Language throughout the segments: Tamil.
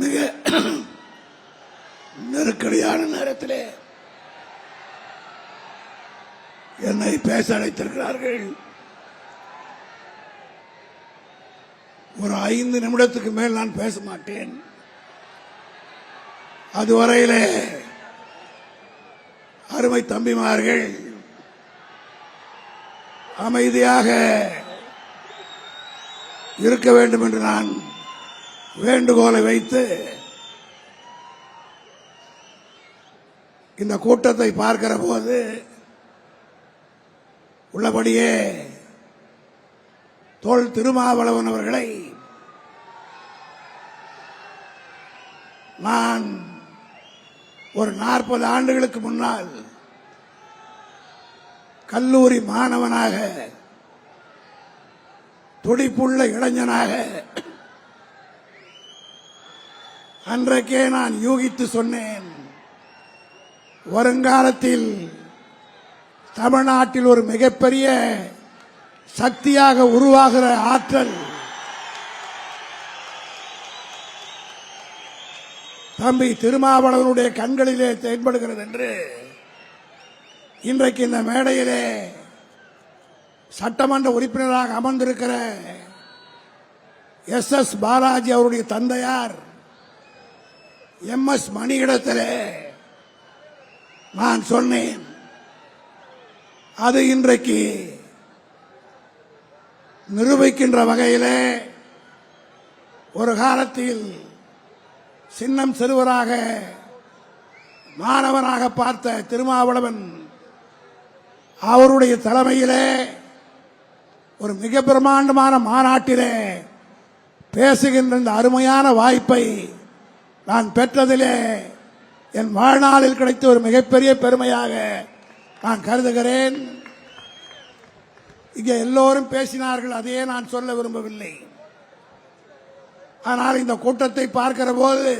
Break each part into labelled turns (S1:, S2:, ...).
S1: மிக நெருக்கடியான நேரத்தில் என்னை பேச அழைத்திருக்கிறார்கள் ஒரு ஐந்து நிமிடத்துக்கு மேல் நான் பேச மாட்டேன் அதுவரையிலே அருமை தம்பிமார்கள் அமைதியாக இருக்க வேண்டும் என்று நான் வேண்டுகோளை வைத்து இந்த கூட்டத்தை பார்க்கிற போது உள்ளபடியே தோல் திருமாவளவன் அவர்களை நான் ஒரு நாற்பது ஆண்டுகளுக்கு முன்னால் கல்லூரி மாணவனாக துடிப்புள்ள இளைஞனாக அன்றைக்கே நான் யூகித்து சொன்னேன் வருங்காலத்தில் தமிழ்நாட்டில் ஒரு மிகப்பெரிய சக்தியாக உருவாகிற ஆற்றல் தம்பி திருமாவளவனுடைய கண்களிலே செயல்படுகிறது என்று இன்றைக்கு இந்த மேடையிலே சட்டமன்ற உறுப்பினராக அமர்ந்திருக்கிற எஸ் எஸ் பாலாஜி அவருடைய தந்தையார் எம் எஸ் மணியிடத்திலே நான் சொன்னேன் அது இன்றைக்கு நிரூபிக்கின்ற வகையிலே ஒரு காலத்தில் சின்னம் சிறுவராக மாணவனாக பார்த்த திருமாவளவன் அவருடைய தலைமையிலே ஒரு மிக பிரமாண்டமான மாநாட்டிலே பேசுகின்ற இந்த அருமையான வாய்ப்பை நான் பெற்றதிலே என் வாழ்நாளில் கிடைத்த ஒரு மிகப்பெரிய பெருமையாக நான் கருதுகிறேன் இங்கே எல்லோரும் பேசினார்கள் அதையே நான் சொல்ல விரும்பவில்லை ஆனால் இந்த கூட்டத்தை பார்க்கிற போது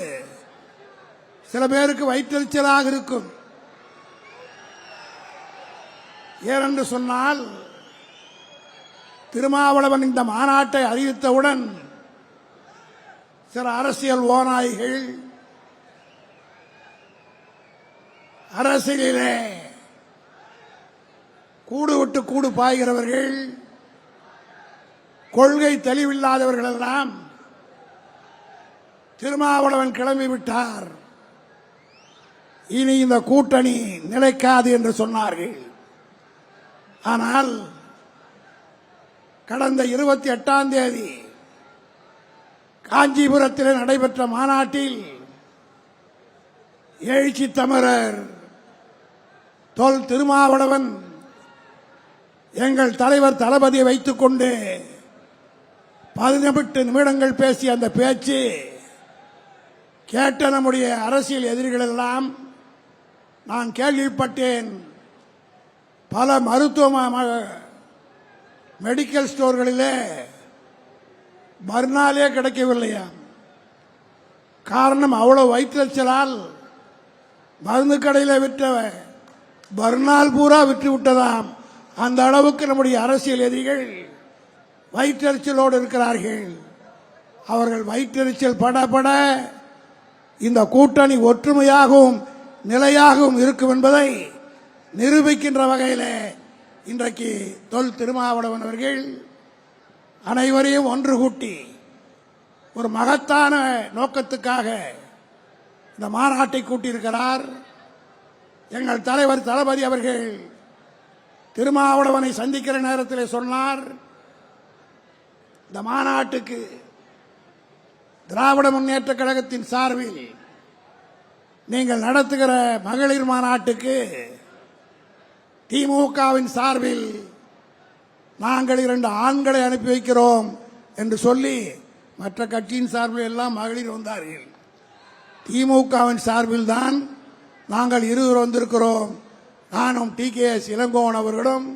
S1: சில பேருக்கு வயிற்றெரிச்சலாக இருக்கும் ஏனென்று சொன்னால் திருமாவளவன் இந்த மாநாட்டை அறிவித்தவுடன் சில அரசியல் ஓநாய்கள் அரசியலிலே கூடு விட்டு கூடு பாய்கிறவர்கள் கொள்கை தெளிவில்லாதவர்கள் எல்லாம் திருமாவளவன் கிளம்பிவிட்டார் இனி இந்த கூட்டணி நிலைக்காது என்று சொன்னார்கள் ஆனால் கடந்த இருபத்தி எட்டாம் தேதி காஞ்சிபுரத்தில் நடைபெற்ற மாநாட்டில் எழுச்சி தமிழர் தொல் திருமாவளவன் எங்கள் தலைவர் தளபதியை வைத்துக்கொண்டு பதினெட்டு நிமிடங்கள் பேசிய அந்த பேச்சு கேட்ட நம்முடைய அரசியல் எதிரிகளெல்லாம் நான் கேள்விப்பட்டேன் பல மருத்துவ மெடிக்கல் ஸ்டோர்களிலே மறுநாளே கிடைக்கவில்லையா காரணம் அவ்வளோ வயிற்றுச்சலால் மருந்து கடையில் விற்றவ மறுநாள் பூரா விற்று விட்டதாம் அந்த அளவுக்கு நம்முடைய அரசியல் எதிரிகள் வயிற்றெரிச்சலோடு இருக்கிறார்கள் அவர்கள் வயிற்றெரிச்சல் படப்பட இந்த கூட்டணி ஒற்றுமையாகவும் நிலையாகவும் இருக்கும் என்பதை நிரூபிக்கின்ற வகையில் இன்றைக்கு தொல் திருமாவளவன் அவர்கள் அனைவரையும் ஒன்று கூட்டி ஒரு மகத்தான நோக்கத்துக்காக இந்த மாநாட்டை கூட்டியிருக்கிறார் எங்கள் தலைவர் தளபதி அவர்கள் திருமாவளவனை சந்திக்கிற நேரத்தில் சொன்னார் இந்த மாநாட்டுக்கு திராவிட முன்னேற்ற கழகத்தின் சார்பில் நீங்கள் நடத்துகிற மகளிர் மாநாட்டுக்கு திமுகவின் சார்பில் நாங்கள் இரண்டு ஆண்களை அனுப்பி வைக்கிறோம் என்று சொல்லி மற்ற கட்சியின் சார்பில் எல்லாம் மகளிர் வந்தார்கள் திமுகவின் சார்பில் தான் நாங்கள் இருவர் வந்திருக்கிறோம் நானும் டி கே எஸ் இளங்கோவன் அவர்களும்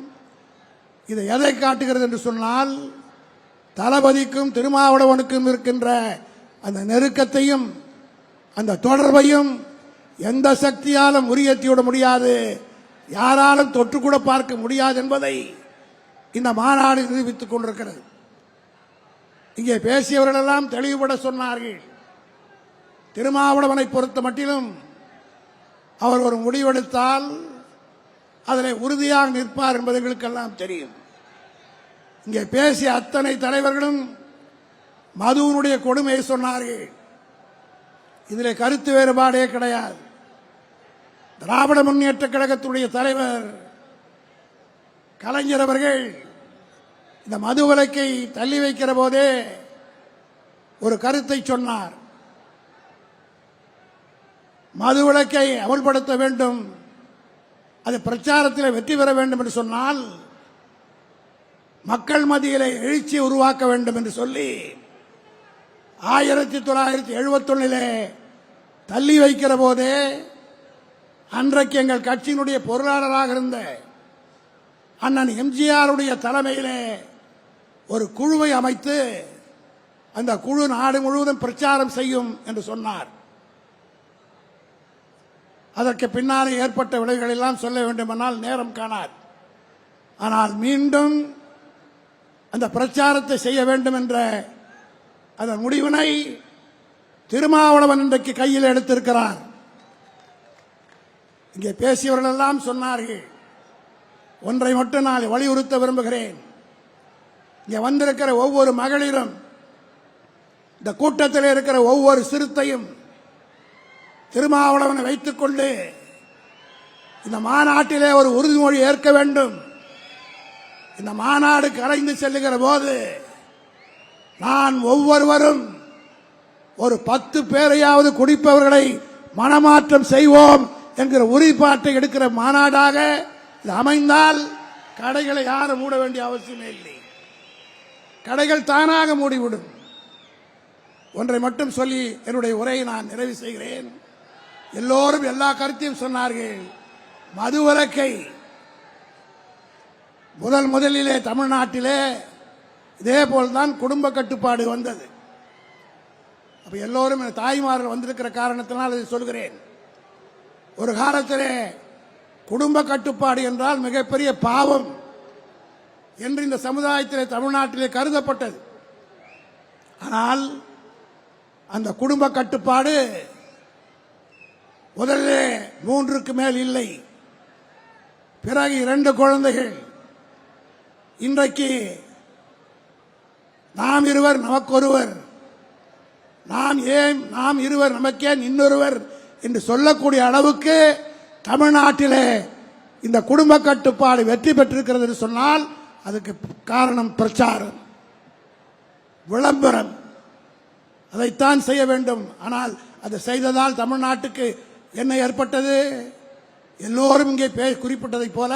S1: இதை எதை காட்டுகிறது என்று சொன்னால் தளபதிக்கும் திருமாவளவனுக்கும் இருக்கின்ற அந்த நெருக்கத்தையும் அந்த தொடர்பையும் எந்த சக்தியாலும் விட முடியாது யாராலும் தொற்றுக்கூட பார்க்க முடியாது என்பதை இந்த மாநாடு நிரூபித்துக் கொண்டிருக்கிறது இங்கே பேசியவர்களெல்லாம் தெளிவுபட சொன்னார்கள் திருமாவளவனை பொறுத்த மட்டிலும் அவர் ஒரு முடிவெடுத்தால் அதில் உறுதியாக நிற்பார் என்பது எங்களுக்கெல்லாம் தெரியும் இங்கே பேசிய அத்தனை தலைவர்களும் மதுவனுடைய கொடுமையை சொன்னார்கள் இதில் கருத்து வேறுபாடே கிடையாது திராவிட முன்னேற்ற கழகத்துடைய தலைவர் கலைஞர் அவர்கள் இந்த மது விலக்கை தள்ளி வைக்கிற போதே ஒரு கருத்தை சொன்னார் மது விளக்கை அமல்படுத்த வேண்டும் அது பிரச்சாரத்தில் வெற்றி பெற வேண்டும் என்று சொன்னால் மக்கள் மத்தியிலே எழுச்சி உருவாக்க வேண்டும் என்று சொல்லி ஆயிரத்தி தொள்ளாயிரத்தி எழுபத்தொன்னிலே தள்ளி வைக்கிற போதே அன்றைக்கு எங்கள் கட்சியினுடைய பொருளாளராக இருந்த அண்ணன் எம்ஜிஆருடைய தலைமையிலே ஒரு குழுவை அமைத்து அந்த குழு நாடு முழுவதும் பிரச்சாரம் செய்யும் என்று சொன்னார் அதற்கு பின்னாலே ஏற்பட்ட விளைவுகள் எல்லாம் சொல்ல வேண்டுமானால் நேரம் காணார் ஆனால் மீண்டும் அந்த பிரச்சாரத்தை செய்ய வேண்டும் என்ற அந்த முடிவினை திருமாவளவன் இன்றைக்கு கையில் எடுத்திருக்கிறார் இங்கே பேசியவர்கள் எல்லாம் சொன்னார்கள் ஒன்றை மட்டும் நான் வலியுறுத்த விரும்புகிறேன் இங்கே வந்திருக்கிற ஒவ்வொரு மகளிரும் இந்த கூட்டத்தில் இருக்கிற ஒவ்வொரு சிறுத்தையும் திருமாவளவனை வைத்துக்கொண்டு இந்த மாநாட்டிலே ஒரு உறுதிமொழி ஏற்க வேண்டும் இந்த மாநாடு கரைந்து செல்லுகிற போது நான் ஒவ்வொருவரும் ஒரு பத்து பேரையாவது குடிப்பவர்களை மனமாற்றம் செய்வோம் என்கிற உறுதிப்பாட்டை எடுக்கிற மாநாடாக இது அமைந்தால் கடைகளை யாரும் மூட வேண்டிய அவசியமே இல்லை கடைகள் தானாக மூடிவிடும் ஒன்றை மட்டும் சொல்லி என்னுடைய உரையை நான் நிறைவு செய்கிறேன் எல்லோரும் எல்லா கருத்தையும் சொன்னார்கள் வழக்கை முதல் முதலிலே தமிழ்நாட்டிலே இதே போல்தான் குடும்ப கட்டுப்பாடு வந்தது அப்போ எல்லோரும் தாய்மார்கள் வந்திருக்கிற காரணத்தினால் இதை சொல்கிறேன் ஒரு காலத்திலே குடும்ப கட்டுப்பாடு என்றால் மிகப்பெரிய பாவம் என்று இந்த சமுதாயத்திலே தமிழ்நாட்டிலே கருதப்பட்டது ஆனால் அந்த குடும்ப கட்டுப்பாடு முதலே மூன்றுக்கு மேல் இல்லை பிறகு இரண்டு குழந்தைகள் இன்றைக்கு நாம் இருவர் நமக்கொருவர் நாம் ஏன் நாம் இருவர் நமக்கேன் இன்னொருவர் என்று சொல்லக்கூடிய அளவுக்கு தமிழ்நாட்டிலே இந்த குடும்ப கட்டுப்பாடு வெற்றி பெற்றிருக்கிறது என்று சொன்னால் அதுக்கு காரணம் பிரச்சாரம் விளம்பரம் அதைத்தான் செய்ய வேண்டும் ஆனால் அதை செய்ததால் தமிழ்நாட்டுக்கு என்ன ஏற்பட்டது எல்லோரும் இங்கே பே குறிப்பிட்டதைப் போல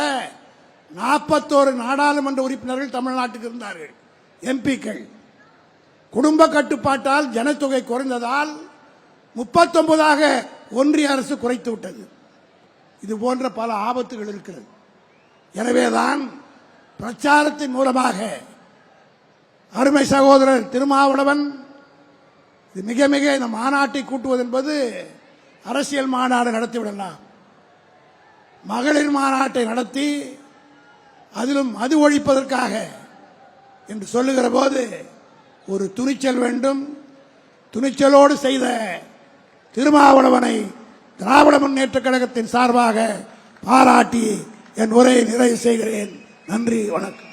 S1: நாற்பத்தோரு நாடாளுமன்ற உறுப்பினர்கள் தமிழ்நாட்டுக்கு இருந்தார்கள் எம்பிக்கள் குடும்ப கட்டுப்பாட்டால் ஜனத்தொகை குறைந்ததால் முப்பத்தொன்பதாக ஒன்றிய அரசு குறைத்து விட்டது இது போன்ற பல ஆபத்துகள் இருக்கிறது எனவேதான் பிரச்சாரத்தின் மூலமாக அருமை சகோதரர் திருமாவளவன் இது மிக மிக இந்த மாநாட்டை கூட்டுவது என்பது அரசியல் மாநாடு நடத்திவிடலாம் மகளிர் மாநாட்டை நடத்தி அதிலும் மது ஒழிப்பதற்காக என்று சொல்லுகிற போது ஒரு துணிச்சல் வேண்டும் துணிச்சலோடு செய்த திருமாவளவனை திராவிட முன்னேற்ற கழகத்தின் சார்பாக பாராட்டி என் உரையை நிறைவு செய்கிறேன் நன்றி வணக்கம்